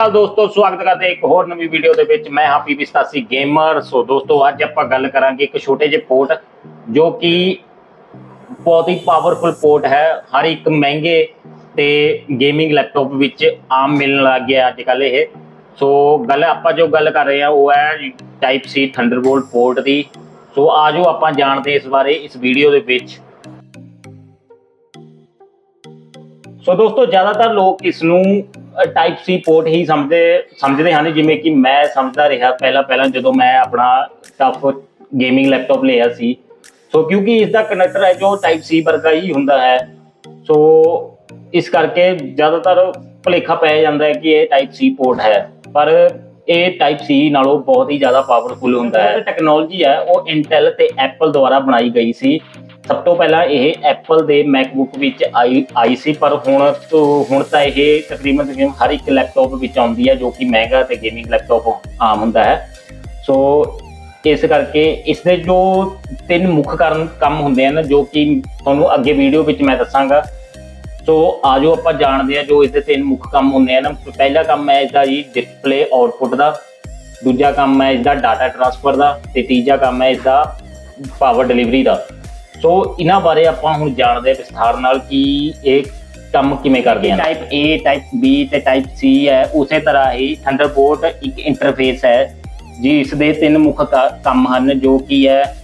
ਹਾਲ ਦੋਸਤੋ, ਸਵਾਗਤ ਕਰਦੇ ਇੱਕ ਹੋਰ ਨਵੀਂ ਵੀਡੀਓ ਦੇ ਵਿੱਚ। ਮੈਂ ਹਾਂ ਪੀਪੀ87 ਗੇਮਰ ਸੋ ਦੋਸਤੋ, ਅੱਜ ਆਪਾਂ ਗੱਲ ਕਰਾਂਗੇ ਇੱਕ ਛੋਟੇ ਜਿਹੇ ਪੋਰਟ ਜੋ ਕਿ ਬਹੁਤ ਹੀ ਪਾਵਰਫੁਲ ਪੋਰਟ ਹੈ। ਹਰ ਇੱਕ ਮਹਿੰਗੇ ਤੇ ਗੇਮਿੰਗ ਲੈਪਟਾਪ ਵਿੱਚ ਆਮ ਮਿਲਣ ਲੱਗ ਗਿਆ ਅੱਜ ਕੱਲ ਇਹ। ਸੋ ਗੱਲ, ਆਪਾਂ ਜੋ ਗੱਲ ਕਰ ਰਹੇ ਹਾਂ, ਉਹ ਹੈ ਟਾਈਪ ਸੀ ਥੰਡਰਬੋਲਟ ਪੋਰਟ ਦੀ। ਸੋ ਆਜੋ ਆਪਾਂ ਜਾਣਦੇ ਇਸ ਬਾਰੇ ਇਸ ਵੀਡੀਓ ਦੇ ਵਿੱਚ। ਸੋ ਦੋਸਤੋ ਜ਼ਿਆਦਾਤਰ ਲੋਕ ਇਸ ਨੂੰ ਟਾਈਪ ਸੀ ਪੋਰਟ ਹੀ ਸਮਝਦੇ ਸਮਝਦੇ ਹਨ ਜਿਵੇਂ ਕਿ ਮੈਂ ਸਮਝਦਾ ਰਿਹਾ ਪਹਿਲਾਂ ਪਹਿਲਾਂ ਜਦੋਂ ਮੈਂ ਆਪਣਾ ਟਫ ਗੇਮਿੰਗ ਲੈਪਟਾਪ ਲਿਆ ਸੀ। ਸੋ ਕਿਉਂਕਿ ਇਸ ਦਾ ਕਨੈਕਟਰ ਹੈ ਜੋ ਟਾਈਪ ਸੀ ਵਰਗਾ ਹੀ ਹੁੰਦਾ ਹੈ। ਸੋ ਇਸ ਕਰਕੇ ਜ਼ਿਆਦਾਤਰ ਭੁਲੇਖਾ ਪੈ ਜਾਂਦਾ ਹੈ ਕਿ ਇਹ ਟਾਈਪ ਸੀ ਪੋਰਟ ਹੈ। ਪਰ ਇਹ ਟਾਈਪ ਸੀ ਨਾਲੋਂ ਬਹੁਤ ਹੀ ਜ਼ਿਆਦਾ ਪਾਵਰਫੁਲ ਹੁੰਦਾ ਹੈ। ਟੈਕਨੋਲੋਜੀ ਹੈ। ਉਹ ਇੰਟੈਲ ਤੇ ਐਪਲ ਦੁਆਰਾ ਬਣਾਈ ਗਈ ਸੀ। ਸਭ ਤੋਂ ਪਹਿਲਾਂ ਇਹ ਐਪਲ ਦੇ ਮੈਕਬੁੱਕ ਵਿੱਚ ਆਈ ਆਈ ਸੀ, ਪਰ ਹੁਣ ਤੋਂ, ਹੁਣ ਤਾਂ ਇਹ ਤਕਰੀਬਨ ਤਕਰੀਬਨ ਹਰ ਇੱਕ ਲੈਪਟਾਪ ਵਿੱਚ ਆਉਂਦੀ ਹੈ ਜੋ ਕਿ ਮਹਿੰਗਾ ਤੇ ਗੇਮਿੰਗ ਲੈਪਟਾਪ ਆਮ ਹੁੰਦਾ ਹੈ। ਸੋ ਇਸ ਕਰਕੇ ਇਸ ਦੇ ਜੋ ਤਿੰਨ ਮੁੱਖ ਕਾਰਨ, ਕੰਮ ਹੁੰਦੇ ਹਨ ਜੋ ਕਿ ਤੁਹਾਨੂੰ ਅੱਗੇ ਵੀਡੀਓ ਵਿੱਚ ਮੈਂ ਦੱਸਾਂਗਾ। ਸੋ ਆਜੋ ਆਪਾਂ ਜਾਣਦੇ ਹਾਂ ਜੋ ਇਸ ਦੇ ਤਿੰਨ ਮੁੱਖ ਕੰਮ ਹੁੰਦੇ ਹਨ। ਪਹਿਲਾ ਕੰਮ ਹੈ ਇਸ ਦਾ ਜੀ ਡਿਸਪਲੇ ਆਉਟਪੁੱਟ ਦਾ। ਦੂਜਾ ਕੰਮ ਹੈ ਇਸ ਦਾ ਡਾਟਾ ਟਰਾਂਸਫਰ ਦਾ। ਤੇ ਤੀਜਾ ਕੰਮ ਹੈ ਇਸ ਦਾ ਪਾਵਰ ਡਿਲੀਵਰੀ ਦਾ। ਸੋ ਇਹਨਾਂ ਬਾਰੇ ਆਪਾਂ ਹੁਣ ਜਾਣਦੇ ਵਿਸਥਾਰ ਨਾਲ ਕਿ ਇਹ ਕੰਮ ਕਿਵੇਂ ਕਰਦੇ ਹਨ। ਟਾਈਪ A ਟਾਈਪ B ਤੇ ਟਾਈਪ C ਹੈ। ਉਸੇ ਤਰ੍ਹਾਂ ਹੀ ਥੰਡਰਬੋਲਟ ਇੱਕ ਇੰਟਰਫੇਸ ਹੈ, ਜੀ, ਇਸ ਦੇ ਤਿੰਨ ਮੁੱਖ ਕ- ਕੰਮ ਹਨ, ਜੋ ਕਿ ਹੈ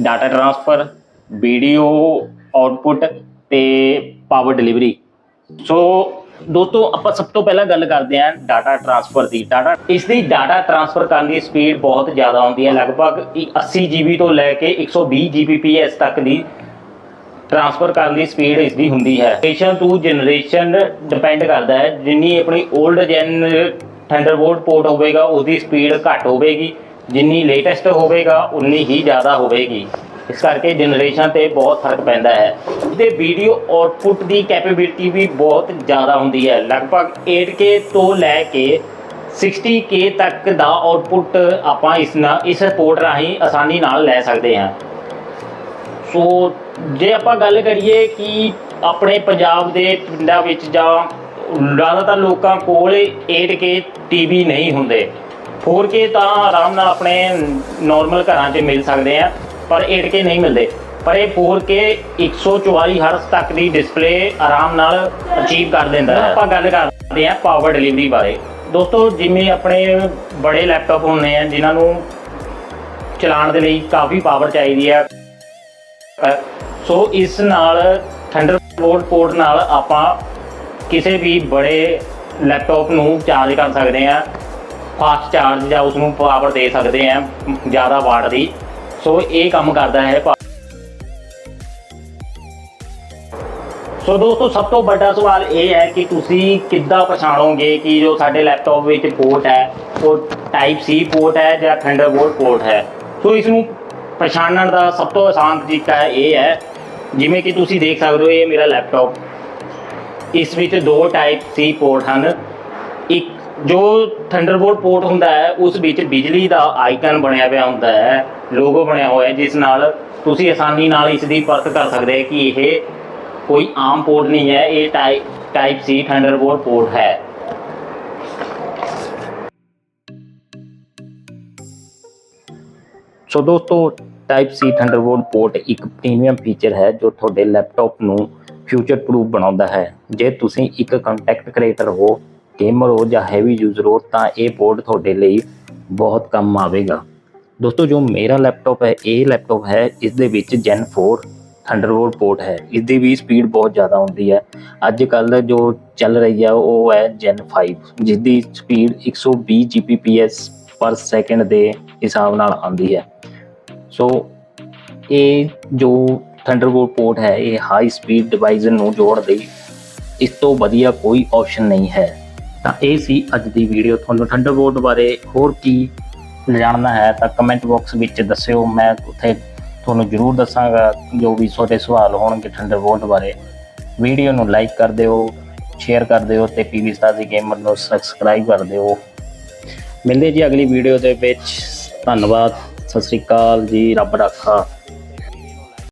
ਡਾਟਾ ਟਰਾਂਸਫਰ ਵੀਡੀਓ ਆਉਟਪੁੱਟ ਤੇ ਪਾਵਰ ਡਿਲੀਵਰੀ ਸੋ ਦੋਸਤੋ, ਆਪਾਂ ਸਭ ਤੋਂ ਪਹਿਲਾਂ ਗੱਲ ਕਰਦੇ ਹਾਂ ਡਾਟਾ ਟਰਾਂਸਫਰ ਦੀ। ਡਾਟਾ ਇਸ ਦੀ ਡਾਟਾ ਟਰਾਂਸਫਰ ਕਰਨ ਦੀ ਸਪੀਡ ਬਹੁਤ ਜ਼ਿਆਦਾ ਹੁੰਦੀ ਹੈ। ਲਗਭਗ ਇਹ 80 GB ਤੋਂ ਲੈ ਕੇ 120 Gbps ਤੱਕ ਦੀ ਟਰਾਂਸਫਰ ਕਰਨ ਦੀ ਸਪੀਡ ਇਸ ਦੀ ਹੁੰਦੀ ਹੈ। ਜਨਰੇਸ਼ਨ ਟੂ ਜਨਰੇਸ਼ਨ ਡਿਪੈਂਡ ਕਰਦਾ ਹੈ। ਜਿੰਨੀ ਆਪਣੀ 올ਡ ਜੈਨ ਥੰਡਰਬੋਲਟ ਪੋਰਟ ਹੋਵੇਗਾ, ਉਹਦੀ ਸਪੀਡ ਘੱਟ ਹੋਵੇਗੀ। ਜਿੰਨੀ ਲੇਟੈਸਟ ਹੋਵੇਗਾ, ਉਨੀ ਹੀ ਜ਼ਿਆਦਾ ਹੋਵੇਗੀ। ਇਸ ਕਰਕੇ ਜਨਰੇਸ਼ਨ ਤੇ ਬਹੁਤ ਫ਼ਰਕ ਪੈਂਦਾ ਹੈ। ਦੇ ਵੀਡੀਓ ਆਉਟਪੁੱਟ ਦੀ ਕੈਪੇਬਿਲਿਟੀ ਵੀ ਬਹੁਤ ਜ਼ਿਆਦਾ ਹੁੰਦੀ ਹੈ। ਲਗਭਗ 8K ਤੋਂ ਲੈ ਕੇ 60K ਤੱਕ ਦਾ ਆਉਟਪੁੱਟ ਆਪਾਂ ਇਸ ਨਾਲ ਇਸ ਪੋਰਟ ਰਾਹੀਂ ਆਸਾਨੀ ਨਾਲ ਲੈ ਸਕਦੇ ਹਾਂ। ਸੋ, ਜੇ ਆਪਾਂ ਗੱਲ ਕਰੀਏ ਕਿ ਆਪਣੇ ਪੰਜਾਬ ਦੇ ਪਿੰਡਾਂ ਵਿੱਚ ਜਾਂ ਜ਼ਿਆਦਾਤਰ ਲੋਕਾਂ ਕੋਲ 8K ਟੀਵੀ ਨਹੀਂ ਹੁੰਦੇ। 4K ਤਾਂ ਆਰਾਮ ਨਾਲ ਆਪਣੇ ਨਾਰਮਲ ਘਰਾਂ 'ਚ ਮਿਲ ਸਕਦੇ ਆ, ਪਰ 8K ਨਹੀਂ ਮਿਲਦੇ। ਪਰ ਇਹ 4K 144 ਹਰਟਜ਼ ਤੱਕ ਦੀ ਡਿਸਪਲੇ ਆਰਾਮ ਨਾਲ ਅਚੀਵ ਕਰ ਦਿੰਦਾ ਹੈ। ਆਪਾਂ ਗੱਲ ਕਰਦੇ ਹਾਂ ਪਾਵਰ ਡਿਲੀਵਰੀ ਬਾਰੇ। ਦੋਸਤੋ, ਜਿਵੇਂ ਆਪਣੇ ਬੜੇ ਲੈਪਟਾਪ ਹੁੰਦੇ ਆ, ਜਿਨ੍ਹਾਂ ਨੂੰ ਚਲਾਉਣ ਦੇ ਲਈ ਕਾਫੀ ਪਾਵਰ ਚਾਹੀਦੀ ਹੈ ਸੋ ਇਸ ਨਾਲ ਥੰਡਰਬੋਲਟ ਪੋਰਟ ਨਾਲ ਆਪਾਂ ਕਿਸੇ ਵੀ ਬੜੇ ਲੈਪਟਾਪ ਨੂੰ ਚਾਰਜ ਕਰ ਸਕਦੇ ਹਾਂ। ਫਾਸਟ ਚਾਰਜ ਜਾਂ ਉਸ ਨੂੰ ਪਾਵਰ ਦੇ ਸਕਦੇ ਹਾਂ, ਜ਼ਿਆਦਾ ਵਾਟ ਦੀ। ਸੋ ਇਹ ਕੰਮ ਕਰਦਾ ਹੈ ਸੋ ਦੋਸਤੋ, ਸਭ ਤੋਂ ਵੱਡਾ ਸਵਾਲ ਇਹ ਹੈ ਕਿ ਤੁਸੀਂ ਕਿੱਦਾਂ ਪਛਾਣੋਗੇ ਕਿ ਜੋ ਸਾਡੇ ਲੈਪਟਾਪ ਵਿੱਚ ਪੋਰਟ ਹੈ, ਉਹ ਟਾਈਪ ਸੀ ਪੋਰਟ ਹੈ ਜਾਂ ਥੰਡਰਬੋਲਟ ਪੋਰਟ ਹੈ? ਸੋ ਇਸ ਨੂੰ ਪਛਾਣਨ ਦਾ ਸਭ ਤੋਂ ਆਸਾਨ ਤਰੀਕਾ ਇਹ ਹੈ ਜਿਵੇਂ ਕਿ ਤੁਸੀਂ ਦੇਖ ਸਕਦੇ ਹੋ, ਇਹ ਮੇਰਾ ਲੈਪਟਾਪ। ਇਸ ਵਿੱਚ ਦੋ ਟਾਈਪ ਸੀ ਪੋਰਟ ਹਨ। ਇੱਕ ਜੋ ਥੰਡਰਬੋਲਟ ਪੋਰਟ ਹੁੰਦਾ ਹੈ, ਉਸ ਵਿੱਚ ਬਿਜਲੀ ਦਾ ਆਈਕਨ ਬਣਿਆ ਹੋਇਆ ਹੁੰਦਾ ਹੈ ਲੋਗੋ ਬਣਿਆ ਹੋਇਆ ਜਿਸ ਨਾਲ ਤੁਸੀਂ ਆਸਾਨੀ ਨਾਲ ਇਸ ਦੀ ਪਰਖ ਕਰ ਸਕਦੇ ਹੋ ਕਿ ਇਹ ਕੋਈ ਆਮ ਪੋਰਟ ਨਹੀਂ ਹੈ ਇਹ type type C thunderbolt port ਹੈ ਸੋ ਦੋਸਤੋ ਟਾਈਪ ਸੀ ਥੰਡਰਬੋਲਟ ਪੋਰਟ ਇੱਕ ਪ੍ਰੀਮੀਅਮ ਫੀਚਰ ਹੈ ਜੋ ਤੁਹਾਡੇ ਲੈਪਟਾਪ ਨੂੰ ਫਿਊਚਰ ਪ੍ਰੂਫ ਬਣਾਉਂਦਾ ਹੈ ਜੇ ਤੁਸੀਂ ਇੱਕ ਕੰਟੈਕਟ ਕ੍ਰੀਏਟਰ ਹੋ ਗੇਮਰ ਹੋ ਜਾਂ ਹੈਵੀ ਯੂਜ਼ਰ ਹੋ ਤਾਂ ਇਹ ਪੋਰਟ ਤੁਹਾਡੇ ਲਈ ਬਹੁਤ ਕੰਮ ਆਵੇਗਾ ਦੋਸਤੋ ਜੋ ਮੇਰਾ ਲੈਪਟਾਪ ਹੈ ਇਹ ਲੈਪਟਾਪ ਹੈ ਇਸ ਦੇ ਵਿੱਚ Gen 4 ਥੰਡਰਬੋਲਟ ਪੋਰਟ ਹੈ। ਇਸ ਦੀ ਵੀ ਸਪੀਡ ਬਹੁਤ ਜ਼ਿਆਦਾ ਹੁੰਦੀ ਹੈ। ਅੱਜ ਕੱਲ ਜੋ ਚੱਲ ਰਹੀ ਹੈ ਉਹ ਹੈ Gen 5 ਜਿਸ ਦੀ ਸਪੀਡ 120 Gbps ਪਰ ਸੈਕਿੰਡ ਦੇ ਹਿਸਾਬ ਨਾਲ ਆਉਂਦੀ ਹੈ। ਸੋ ਇਹ ਜੋ ਥੰਡਰਬੋਲਟ ਪੋਰਟ ਹੈ, ਇਹ ਹਾਈ ਸਪੀਡ ਡਿਵਾਈਸ ਨੂੰ ਜੋੜ ਦੇ ਇਸ ਤੋਂ ਵਧੀਆ ਕੋਈ ਆਪਸ਼ਨ ਨਹੀਂ ਹੈ। ਤਾਂ ਇਹ ਸੀ ਅੱਜ ਦੀ ਵੀਡੀਓ ਤੁਹਾਨੂੰ ਥੰਡਰਬੋਲਟ ਬਾਰੇ ਹੋਰ ਕੀ ਜਾਣਨਾ ਹੈ ਤਾਂ ਕਮੈਂਟ ਬਾਕਸ ਵਿੱਚ ਦੱਸਿਓ। ਮੈਂ ਉੱਥੇ ਤੁਹਾਨੂੰ ਜ਼ਰੂਰ ਦੱਸਾਂਗਾ ਜੋ ਵੀ ਤੁਹਾਡੇ ਸਵਾਲ ਹੋਣਗੇ ਥੰਡਰਬੋਲਟ ਬਾਰੇ। ਵੀਡੀਓ ਨੂੰ ਲਾਈਕ ਕਰ ਦਿਓ ਸ਼ੇਅਰ ਕਰ ਦਿਓ ਤੇ ਪੀਵੀ ਸਟਾਰ ਦੀ ਗੇਮਰ ਨੂੰ ਸਬਸਕ੍ਰਾਈਬ ਕਰ ਦਿਓ। ਮਿਲਦੇ ਜੀ ਅਗਲੀ ਵੀਡੀਓ ਦੇ ਵਿੱਚ। ਧੰਨਵਾਦ। ਸਤਿ ਸ੍ਰੀ ਅਕਾਲ ਜੀ। ਰੱਬ ਰਾਖਾ।